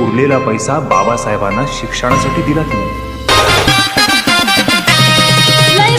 उरलेला पैसा बाबासाहेबांना शिक्षणासाठी दिला तिने लय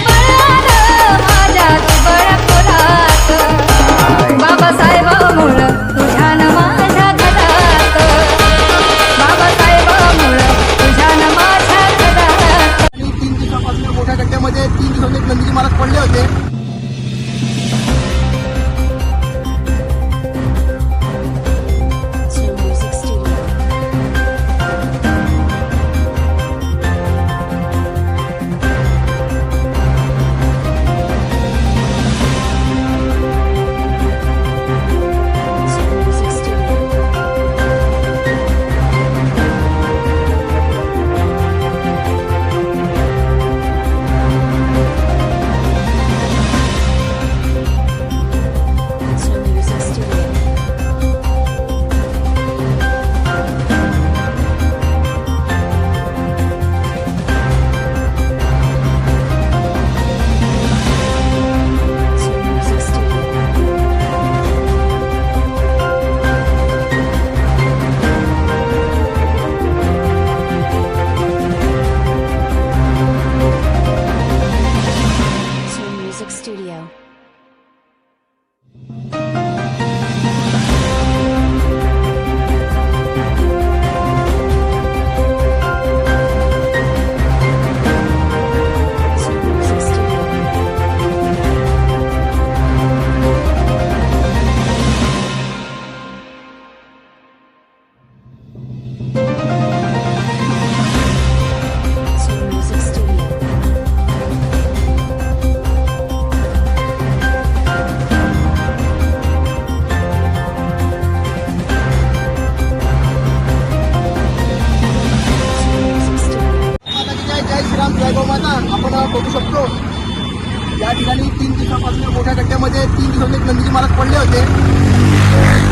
या ठिकाणी तीन दिवसापासून मोठ्या गड्ड्यामध्ये तीन दिवसांनी एक नंदीजी महाराज पडले होते.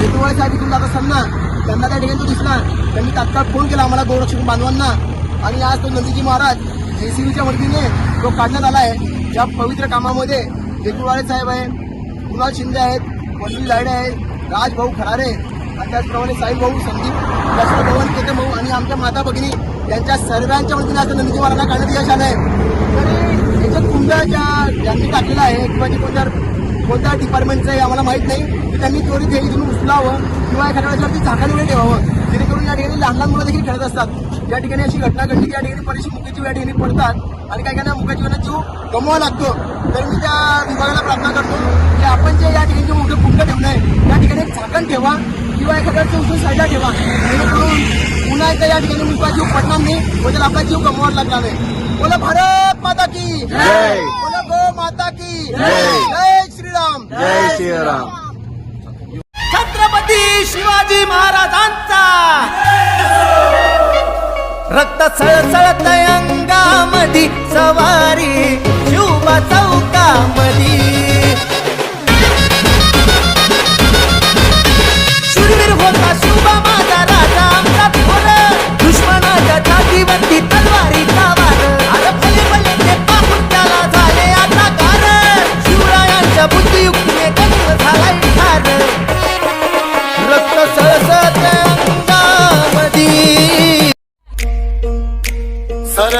हेतुवाळ्याच्या तिथून जात असताना त्यांना त्या ठिकाणी तो दिसला. त्यांनी तात्काळ फोन केला आम्हाला गौरक्षक बांधवांना. आणि आज तो नंदीजी महाराज जेसीबीच्या मदतीने तो काढण्यात आला आहे. ज्या पवित्र कामामध्ये हेतुवाळे साहेब आहे कुणाल शिंदे आहेत वसुल लाडे आहेत राजभाऊ खरारे आणि त्याचप्रमाणे साईभाऊ संदीप लक्ष्मण भवन केते भाऊ आणि आमच्या माता भगिनी यांच्या सर्वांच्या मदतीने आता नंदीजी महाराजांना काढण्यात यश आलं आहे तरी याच्यात कुंडाच्या ज्यांनी टाकलेला आहे. किंवा जे कोणत्या कोणत्या डिपार्टमेंटचं आहे आम्हाला माहीत नाही. की त्यांनी त्वरित हे इथून उचलावं किंवा एखाद्या वेळेस वरती झाकण वगैरे ठेवावं. जेणेकरून या ठिकाणी लहान लहान मुलं देखील खेळत असतात. या ठिकाणी अशी घटना घडली की या ठिकाणी बरीचशी मुख्य या ठिकाणी पडतात. आणि काही काही मुख्य जीवांना जीव गमवावा लागतो. तर मी त्या विभागाला प्रार्थना करतो की आपण जे या ठिकाणी जे मोठं ठेवणं ठेवलं आहे या ठिकाणी एक झाकण ठेवा किंवा एखाद्याचं उचलून साईडला ठेवा. जेणेकरून पुन्हा एकदा या ठिकाणी मुका जीव पडणार नाही बदल आपला जीव गमवावा लागणार नाही. बोला भारत माता की। बोला गो माता की। जय। श्रीराम। जय श्रीराम। छत्रपती शिवाजी महाराजांचा। रक्त सळसळत अंगामधी सवारी शिवबा चौकामधी.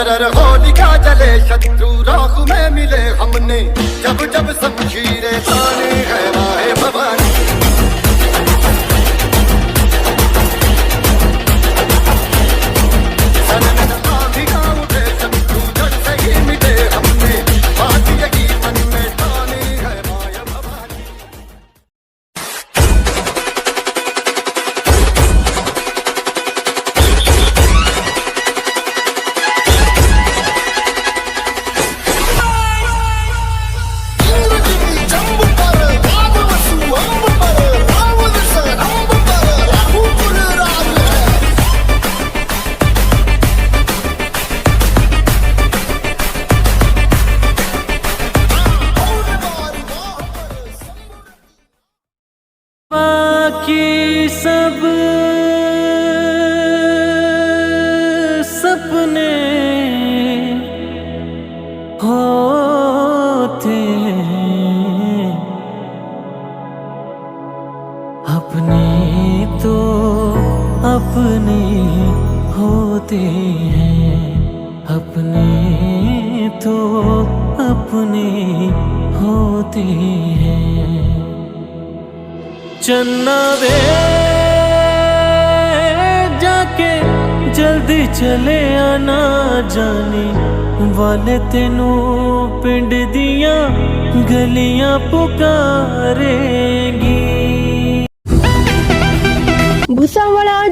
सरर होलिका जले शत्रु राख में मिले हमने। जब जब शमशीरें ताने है। तो अपने होते हैं। अपने तो अपने होते हैं। चन्ना वे जाके जल्दी चले आना जाने वाले तेनू पिंड दिया गलियां पुकारेंगी।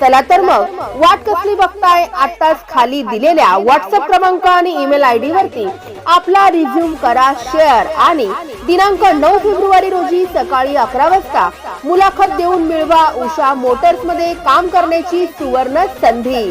चला तर मग वाट कसली बघताय? आताच खाली दिलेल्या व्हॉट्सअप क्रमांक आणि ईमेल आय डी वरती आपला रिझ्यूम करा शेअर आणि दिनांक नऊ फेब्रुवारी रोजी सकाळी अकरा वाजता मुलाखत देऊन मिळवा. उषा मोटर्समध्ये काम करण्याची सुवर्ण संधी.